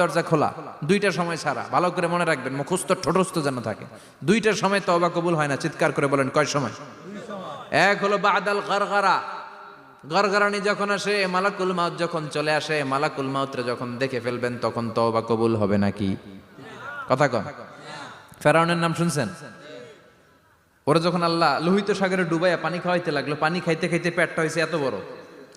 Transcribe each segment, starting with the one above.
দরজা খোলা, দুইটা সময় ছাড়া ভালো করে মনে রাখবেন, মুখস্থ, ঠোঁটস্থ যেন থাকে। দুইটার সময় কবুল হয় না, চিৎকার করে বলেন, কয় সময়? এক হলো বাদাল যখন আসে, মালাকুল মাউত যখন চলে আসে, মালাকুল মাউতরে যখন দেখে ফেলবেন, তখন তওবা কবুল হবে নাকি? কথা কন। ফেরাউনের নাম শুনছেন? ওরা যখন আল্লাহ লোহিত সাগরে ডুবাইয়া পানি খাওয়াইতে লাগল, পানি খাইতে খাইতে পেটটা হয়েছে এত বড়।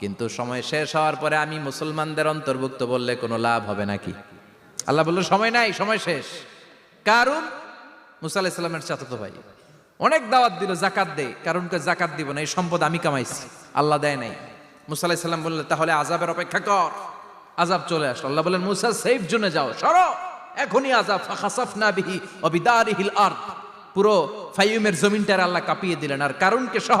কিন্তু সময় শেষ হওয়ার পরে আমি মুসলমানদের অন্তর্ভুক্ত বললে কোনো লাভ হবে নাকি? আল্লাহ বলল, সময় নাই, সময় শেষ। কারণ মুসা আলাহিসাল্লামের চাচাতো ভাই। অনেক দাওয়াত দিল জাকাত দে কারণ জাকাত দিব না, এই সম্পদ আমি কামাইছি, আল্লাহ দেয় নাই। মুসা আলাহিসাল্লাম বললে, তাহলে আজাবের অপেক্ষা কর আজাব চলে আসলো। আল্লাহ বলেন মুসা, সেফ জোনে যাও, সরো, এখনই আজাব ফাখাসাফনা বিহি অবিদারিহিল আরদ। পুরো ফাইয়ুমের জমিনটার আল্লাহ কাঁপিয়ে দিলেন। আর কারণকে সহ?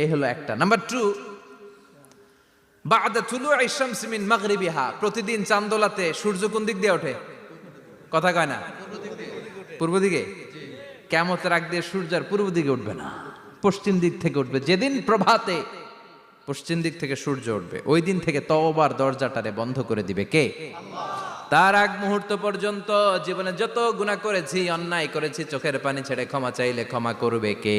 এই হলো একটা। নাম্বার টু বাদা তুলু ইশামস মিন মাগরিবিহা। প্রতিদিন চান্দোলাতে সূর্য কোন দিক দিয়ে ওঠে? কথা কয় না? পূর্ব দিকে? কেমতের আগ দিয়ে সূর্য আর পূর্ব দিকে উঠবে না। পশ্চিম দিক থেকে উঠবে। যেদিন প্রভাতে পশ্চিম দিক থেকে সূর্য উঠবে, ওই দিন থেকে তওবার দরজাটারে বন্ধ করে দিবে কে? তার আগ মুহূর্ত পর্যন্ত জীবনে যত গুণা করেছি, অন্যায় করেছি, চোখের পানি ছেড়ে ক্ষমা চাইলে ক্ষমা করবে কে?